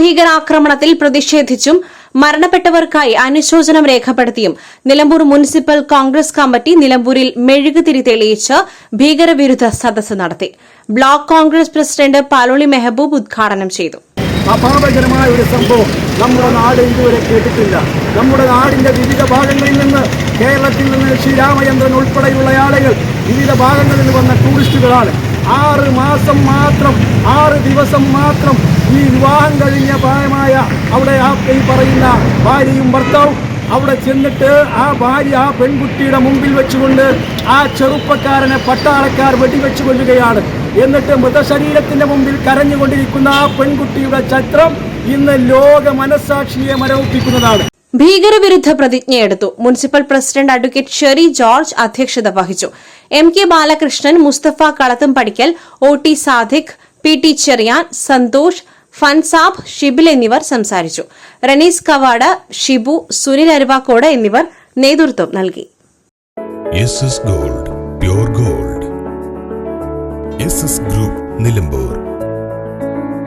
ഭീകരാക്രമണത്തിൽ പ്രതിഷേധിച്ചും മരണപ്പെട്ടവർക്കായി അനുശോചനം രേഖപ്പെടുത്തിയും നിലമ്പൂർ മുനിസിപ്പൽ കോൺഗ്രസ് കമ്മിറ്റി നിലമ്പൂരിൽ മെഴുകുതിരി തെളിയിച്ച് ഭീകരവിരുദ്ധ സദസ്സ് നടത്തി. ബ്ലോക്ക് കോൺഗ്രസ് പ്രസിഡന്റ് പാലോളി മെഹബൂബ് ഉദ്ഘാടനം ചെയ്തു. അപാപകരമായ ഒരു സംഭവം നമ്മുടെ നാട് ഇതുവരെ കേട്ടിട്ടില്ല. നമ്മുടെ നാടിന്റെ വിവിധ ഭാഗങ്ങളിൽ നിന്ന് കേരളത്തിൽ നിന്ന് ശ്രീരാമചന്ദ്രൻ ഉൾപ്പെടെയുള്ള ആളുകൾ വിവിധ ഭാഗങ്ങളിൽ വന്ന ടൂറിസ്റ്റുകളാണ്. ആറ് മാസം മാത്രം ആറ് ദിവസം മാത്രം ഈ വിവാഹം കഴിഞ്ഞ പ്രായമായ അവിടെ ആ ഈ പറയുന്ന ഭാര്യയും ഭർത്താവും അവിടെ ചെന്നിട്ട് ആ ഭാര്യ ആ പെൺകുട്ടിയുടെ മുമ്പിൽ വെച്ചുകൊണ്ട് ആ ചെറുപ്പക്കാരനെ പട്ടാളക്കാർ വെടിവെച്ചു കൊല്ലുകയാണ് എന്നിട്ട് മൃതശരീരത്തിന്റെ മുമ്പിൽ കരഞ്ഞുകൊണ്ടിരിക്കുന്ന ആ പെൺകുട്ടിയുടെ ചരിത്രം ഇന്ന് ലോക മനസാക്ഷിയെ മരവിപ്പിക്കുന്നതാണ്. ഭീകരവിരുദ്ധ പ്രതിജ്ഞയെടുത്തു municipal president advocate Sherry George അധ്യക്ഷത വഹിച്ചു. M K Balakrishnan Mustafa Kalathum Padikkal O T Sadiq P T Cherian Santhosh Fansab Shibil എന്നിവർ സംസാരിച്ചു. റനീസ് കവാട് ഷിബു സുനിൽ അരുവാക്കോട് എന്നിവർ നേതൃത്വം നൽകി. Gold gold. ഗ്രൂപ്പ് നിലമ്പൂർ.